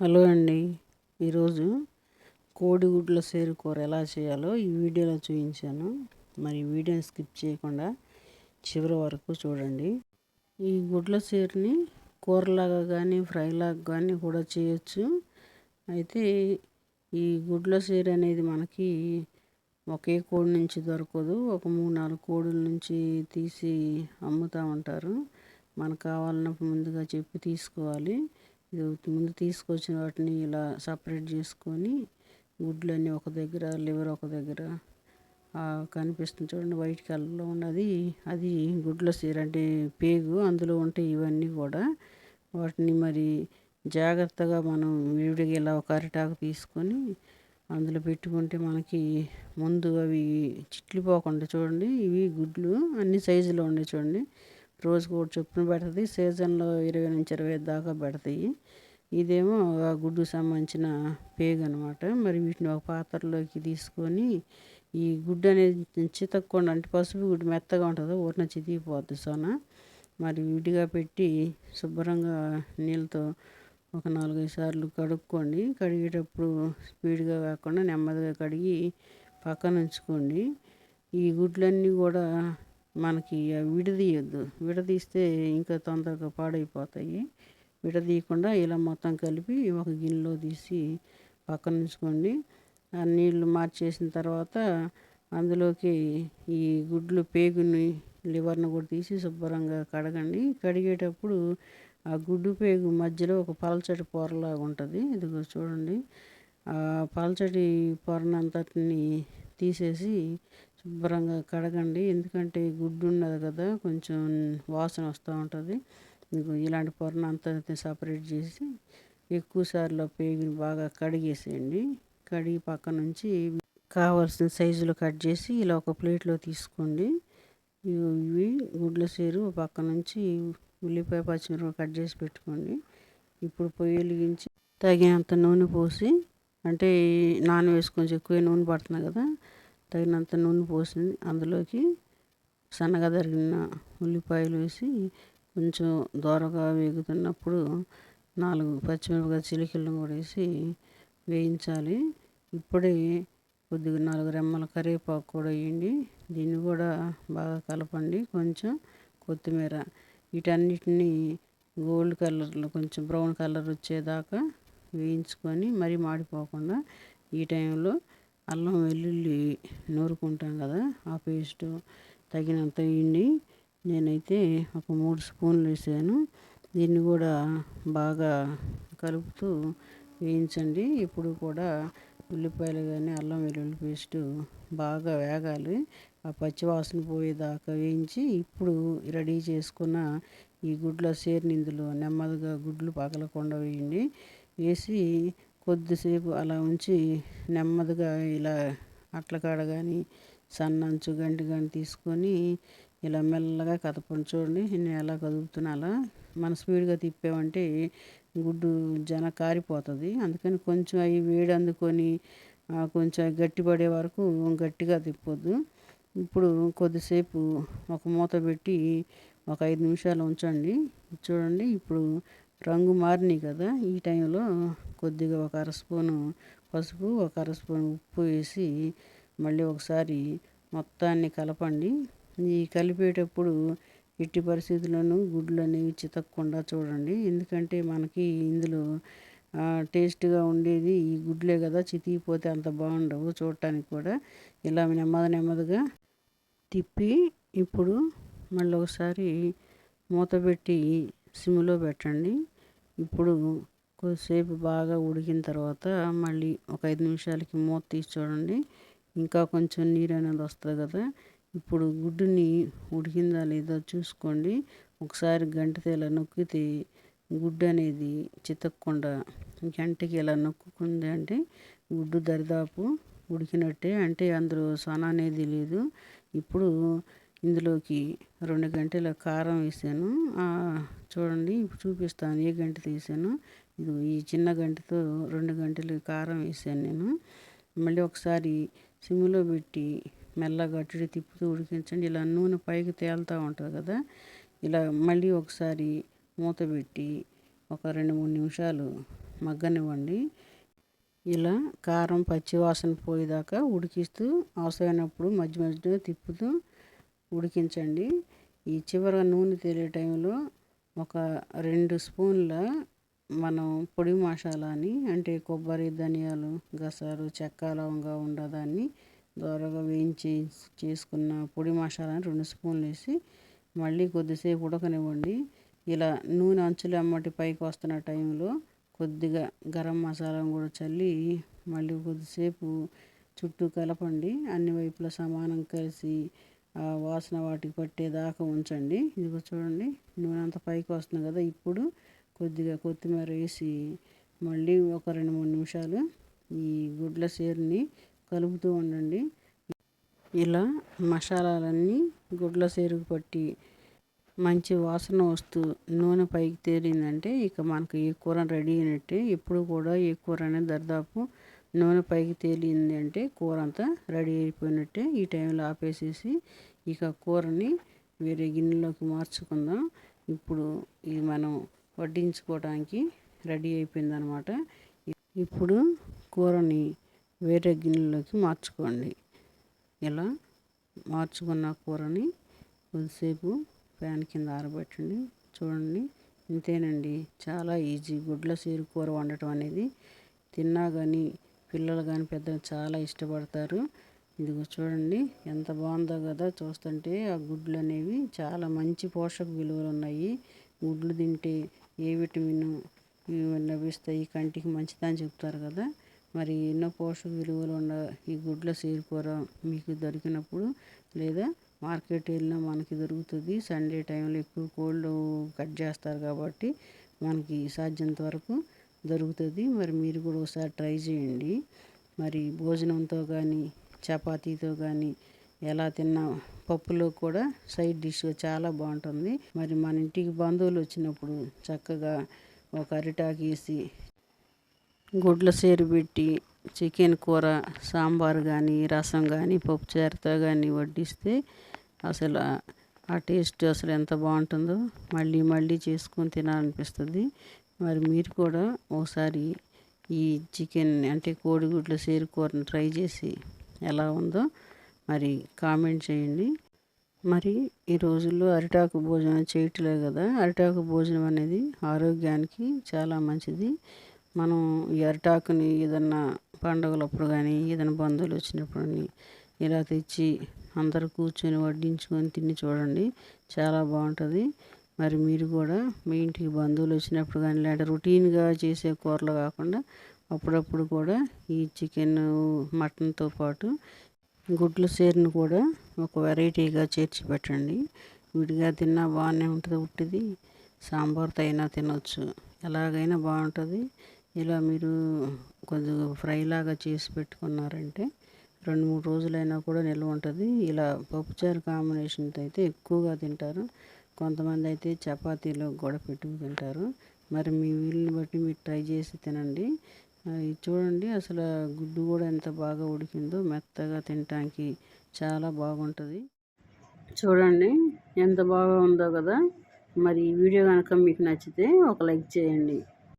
Hello అండి. ఈరోజు కోడిగుడ్ల కూర ఎలా చేయాలో ఈ వీడియోలో చూపించాను. మరి వీడియోని స్కిప్ చేయకుండా చివరి వరకు చూడండి. ఈ గుడ్ల సేరుని కూరలాగా కానీ ఫ్రైలాగా కానీ కూడా చేయొచ్చు. అయితే ఈ గుడ్ల సేరు అనేది మనకి ఒకే కోడి నుంచి దొరకదు. ఒక మూడు నాలుగు కోడుల నుంచి తీసి అమ్ముతూ ఉంటారు. మనకు కావాలన్నప్పుడు ముందుగా చెప్పి తీసుకోవాలి. ముందు తీసుకొచ్చిన వాటిని ఇలా సపరేట్ చేసుకొని గుడ్లన్నీ ఒక దగ్గర లివర్ ఒక దగ్గర కనిపిస్తుంది చూడండి వైట్ కలర్లో ఉన్నది. అది గుడ్ల సీర అంటే పేగు అందులో ఉంటాయి ఇవన్నీ కూడా. వాటిని మరి జాగ్రత్తగా మనం విడిగా ఇలా ఒక అరిటాకు తీసుకొని అందులో పెట్టుకుంటే మనకి ముందు అవి చిట్లిపోకుండా చూడండి ఇవి గుడ్లు అన్ని సైజులో ఉండే చూడండి. రోజుకు ఒకటి చొప్పున పెడుతుంది సీజన్లో ఇరవై నుంచి ఇరవై దాకా పెడతాయి ఇదేమో ఆ గుడ్డుకు సంబంధించిన పేగు అనమాట మరి వీటిని ఒక పాత్రలోకి తీసుకొని ఈ గుడ్డు అనేది చితక్కుండా అంటే పసుపు గుడ్డు మెత్తగా ఉంటుంది ఊరిన చితికిపోద్ది సోన. మరి విడిగా పెట్టి శుభ్రంగా నీళ్ళతో ఒక నాలుగైదు సార్లు కడుక్కోండి. కడిగేటప్పుడు స్పీడ్గా కాకుండా నెమ్మదిగా కడిగి పక్కన ఉంచుకోండి. ఈ గుడ్లన్నీ కూడా మనకి విడదీయద్దు. విడదీస్తే ఇంకా తొందరగా పాడైపోతాయి. విడదీయకుండా ఇలా మొత్తం కలిపి ఒక గిన్నెలో తీసి పక్కన ఉంచుకోండి. ఆ నీళ్ళు మార్చేసిన తర్వాత అందులోకి ఈ గుడ్లు పేగుని లివర్ను కూడా తీసి శుభ్రంగా కడగండి. కడిగేటప్పుడు ఆ గుడ్డు పేగు మధ్యలో ఒక పలచటి పొరలాగా ఉంటుంది. ఇదిగో చూడండి. ఆ పలచటి పొరనంతటిని తీసేసి శుభ్రంగా కడగండి. ఎందుకంటే గుడ్డు ఉన్నది కదా కొంచెం వాసన వస్తూ ఉంటుంది. మీకు ఇలాంటి పొరను అంతా సపరేట్ చేసి ఎక్కువ సార్లు పేగుని బాగా కడిగేసేయండి. కడిగి పక్క నుంచి కావాల్సిన సైజులో కట్ చేసి ఇలా ఒక ప్లేట్లో తీసుకోండి. ఇవి గుడ్ల సేరు పక్క నుంచి ఉల్లిపాయ పచ్చిమిరపకాయ కట్ చేసి పెట్టుకోండి. ఇప్పుడు పొయ్యి వెలిగించి తగినంత నూనె పోసి అంటే నాన్ వేసి కొంచెం ఎక్కువ నూనె పడుతుంది కదా తగినంత నూనె పోసి అందులోకి సన్నగా తరిగిన ఉల్లిపాయలు వేసి కొంచెం దోరగా వేగుతున్నప్పుడు నాలుగు పచ్చిమిరపకాయ చిలికలను కూడా వేసి వేయించాలి. ఇప్పుడే కొద్దిగా నాలుగు రెమ్మల కరివేపాకు కూడా వేయండి. దీన్ని కూడా బాగా కలపండి కొంచెం కొత్తిమీర. వీటన్నిటిని గోల్డ్ కలర్లో కొంచెం బ్రౌన్ కలర్ వచ్చేదాకా వేయించుకొని మరీ మాడిపోకుండా ఈ టైంలో అల్లం వెల్లుల్లి నూరుకుంటాం కదా ఆ పేస్టు తగినంత వేయండి నేనైతే ఒక మూడు స్పూన్లు వేసాను. దీన్ని కూడా బాగా కలుపుతూ వేయించండి. ఇప్పుడు కూడా ఉల్లిపాయలు కానీ అల్లం వెల్లుల్లి పేస్టు బాగా వేగాలి. ఆ పచ్చివాసన పోయేదాకా వేయించి ఇప్పుడు రెడీ చేసుకున్న ఈ గుడ్ల సేరుని ఇందులో నెమ్మదిగా గుడ్లు పగలకుండా వేయండి. వేసి కొద్దిసేపు అలా ఉంచి నెమ్మదిగా ఇలా అట్లకాడ కానీ సన్నంచు గంటి కానీ తీసుకొని ఇలా మెల్లగా కదపండి చూడండి. నేను ఎలా కదుపుతున్నా అలా మన స్పీడ్గా తిప్పామంటే గుడ్డు జన కారిపోతుంది. అందుకని కొంచెం అవి వేడి అందుకొని కొంచెం గట్టిపడే వరకు గట్టిగా తిప్పొద్దు. ఇప్పుడు కొద్దిసేపు ఒక మూత పెట్టి ఒక ఐదు నిమిషాలు ఉంచండి. చూడండి ఇప్పుడు రంగు మారినాయి కదా ఈ టైంలో కొద్దిగా ఒక అర స్పూను పసుపు ఒక అర స్పూన్ ఉప్పు వేసి మళ్ళీ ఒకసారి మొత్తాన్ని కలపండి. ఈ కలిపేటప్పుడు ఎట్టి పరిస్థితుల్లోనూ గుడ్లు అనేవి చితక్కకుండా చూడండి. ఎందుకంటే మనకి ఇందులో టేస్ట్గా ఉండేది ఈ గుడ్లే కదా చితికిపోతే అంత బాగుండవు చూడటానికి కూడా. ఇలా నెమ్మది నెమ్మదిగా తిప్పి ఇప్పుడు మళ్ళీ ఒకసారి మూత పెట్టి సిమ్లో పెట్టండి. ఇప్పుడు కొద్దిసేపు బాగా ఉడికిన తర్వాత మళ్ళీ ఒక ఐదు నిమిషాలకి మూత తీసి చూడండి. ఇంకా కొంచెం నీరు అనేది వస్తుంది కదా. ఇప్పుడు గుడ్డుని ఉడికిందా లేదా చూసుకోండి. ఒకసారి గంటతో ఇలా నొక్కితే గుడ్డు అనేది చితక్కుండా గంటకి ఇలా నొక్కుంది అంటే గుడ్డు దరిదాపు ఉడికినట్టే. అంటే అందులో సొన అనేది లేదు. ఇప్పుడు ఇందులోకి రెండు గంటల కారం వేసాను. చూడండి చూపిస్తాను. ఏ గంట తీసాను? ఇది ఈ చిన్న గంటతో రెండు గంటలు కారం వేసాను నేను. మళ్ళీ ఒకసారి సిమ్లో పెట్టి మెల్లగా అటు తిప్పుతూ ఉడికించండి. ఇలా నూనె పైకి తేలుతూ ఉంటుంది కదా? ఇలా మళ్ళీ ఒకసారి మూత పెట్టి ఒక రెండు మూడు నిమిషాలు మగ్గనివ్వండి. ఇలా కారం పచ్చివాసన పోయేదాకా ఉడికిస్తూ అవసరమైనప్పుడు మధ్య మధ్యలో తిప్పుతూ ఉడికించండి. ఈ చివర నూనె తేలే టైంలో ఒక రెండు స్పూన్ల మనం పొడి మసాలాని అంటే కొబ్బరి ధనియాలు గసాలు చెక్క లవంగా ఉండదాన్ని దోరగా వేయించి చేసుకున్న పొడి మసాలాని రెండు స్పూన్లు వేసి మళ్ళీ కొద్దిసేపు ఉడకనివ్వండి. ఇలా నూనె అంచులు అమ్మటి పైకి వస్తున్న టైంలో కొద్దిగా గరం మసాలా కూడా చల్లి మళ్ళీ కొద్దిసేపు చుట్టూ కలపండి. అన్ని వైపులా సమానం కలిసి ఆ వాసన వాటికి పట్టేదాకా ఉంచండి. ఇదిగో చూడండి నూనె అంతా పైకి వస్తుంది కదా ఇప్పుడు. కొద్దిగా కొత్తిమీర వేసి మళ్ళీ ఒక రెండు మూడు నిమిషాలు ఈ గుడ్ల సేరుని కలుపుతూ ఉండండి. ఇలా మసాలాలన్నీ గుడ్ల సేరుకు పట్టి మంచి వాసన వస్తూ నూనె పైకి తేలిందంటే ఇక మనకు ఈ కూర రెడీ అయినట్టే. ఎప్పుడు కూడా ఈ కూర అనేది దర్దాపు నూనె పైకి తేలింది అంటే కూర అంతా రెడీ అయిపోయినట్టే ఈ టైంలో ఆపేసేసి ఇక కూరని వేరే గిన్నెలోకి మార్చుకుందాం. ఇప్పుడు ఇది మనం వడ్డించుకోవడానికి రెడీ అయిపోయిందనమాట. ఇప్పుడు కూరని వేరే గిన్నెలోకి మార్చుకోండి. ఇలా మార్చుకున్న కూరని కొద్దిసేపు ఫ్యాన్ కింద ఆరబెట్టండి. చూడండి ఇంతేనండి. చాలా ఈజీ. గుడ్ల సీరు కూర వండటం అనేది తిన్నా కానీ పిల్లలు కానీ పెద్దలు చాలా ఇష్టపడతారు. ఇదిగో చూడండి ఎంత బాగుందో కదా చూస్తుంటే ఆ గుడ్లు అనేవి చాలా మంచి పోషక విలువలు ఉన్నాయి. గుడ్లు తింటే ఏ విటమిన్ లభిస్తాయి కంటికి మంచిదని చెప్తారు కదా. మరి ఎన్నో పోషక విలువలు ఉన్న ఈ గుడ్ల కూర మీకు దొరికినప్పుడు లేదా మార్కెట్ వెళ్ళినా మనకి దొరుకుతుంది. సండే టైంలో ఎక్కువ కోళ్ళు కట్ చేస్తారు కాబట్టి మనకి సాధ్యంత వరకు దొరుకుతుంది. మరి మీరు కూడా ఒకసారి ట్రై చేయండి. మరి భోజనంతో కానీ చపాతీతో కానీ ఎలా తిన్నా పప్పులో కూడా సైడ్ డిష్ చాలా బాగుంటుంది. మరి మన ఇంటికి బంధువులు వచ్చినప్పుడు చక్కగా ఒక అరిటాకేసి గుడ్ల సేరు పెట్టి చికెన్ కూర సాంబార్ కానీ రసం కానీ పప్పు చారుతో కానీ వడ్డిస్తే అసలు ఆ టేస్ట్ అసలు ఎంత బాగుంటుందో మళ్ళీ మళ్ళీ చేసుకొని తినాలనిపిస్తుంది. మరి మీరు కూడా ఒకసారి ఈ చికెన్ అంటే కోడిగుడ్ల సేరు కూరని ట్రై చేసి ఎలా ఉందో మరి కామెంట్ చేయండి. మరి ఈ రోజుల్లో అరిటాకు భోజనం చేయట్లే కదా అరిటాకు భోజనం అనేది ఆరోగ్యానికి చాలా మంచిది. మనం ఈ అరిటాకుని ఏదన్నా పండుగలప్పుడు కానీ ఏదైనా బంధువులు వచ్చినప్పుడు ఇలా తెచ్చి అందరు కూర్చొని వడ్డించుకొని తిని చూడండి చాలా బాగుంటుంది. మరి మీరు కూడా మీ ఇంటికి బంధువులు వచ్చినప్పుడు కానీ లేదంటే రొటీన్గా చేసే కూరలు కాకుండా అప్పుడప్పుడు కూడా ఈ చికెన్ మటన్తో పాటు గుడ్ల సేరును కూడా ఒక వెరైటీగా చేర్చి పెట్టండి. విడిగా తిన్నా బాగానే ఉంటుంది ఉట్టిది. సాంబార్తో అయినా తినవచ్చు ఎలాగైనా బాగుంటుంది. ఇలా మీరు కొంచెం ఫ్రై లాగా చేసి పెట్టుకున్నారంటే రెండు మూడు రోజులైనా కూడా నిల్వ ఉంటుంది. ఇలా పప్పుచారు కాంబినేషన్తో అయితే ఎక్కువగా తింటారు. కొంతమంది అయితే చపాతీలో కూడా పెట్టుకు తింటారు. మరి మీ వీలుని బట్టి మీరు ట్రై చేసి తినండి. ఇది చూడండి అసలు గుడ్డు కూడా ఎంత బాగా ఉడికిందో. మెత్తగా తినటానికి చాలా బాగుంటుంది. చూడండి ఎంత బాగా ఉందో కదా. మరి ఈ వీడియో కనుక మీకు నచ్చితే ఒక లైక్ చేయండి.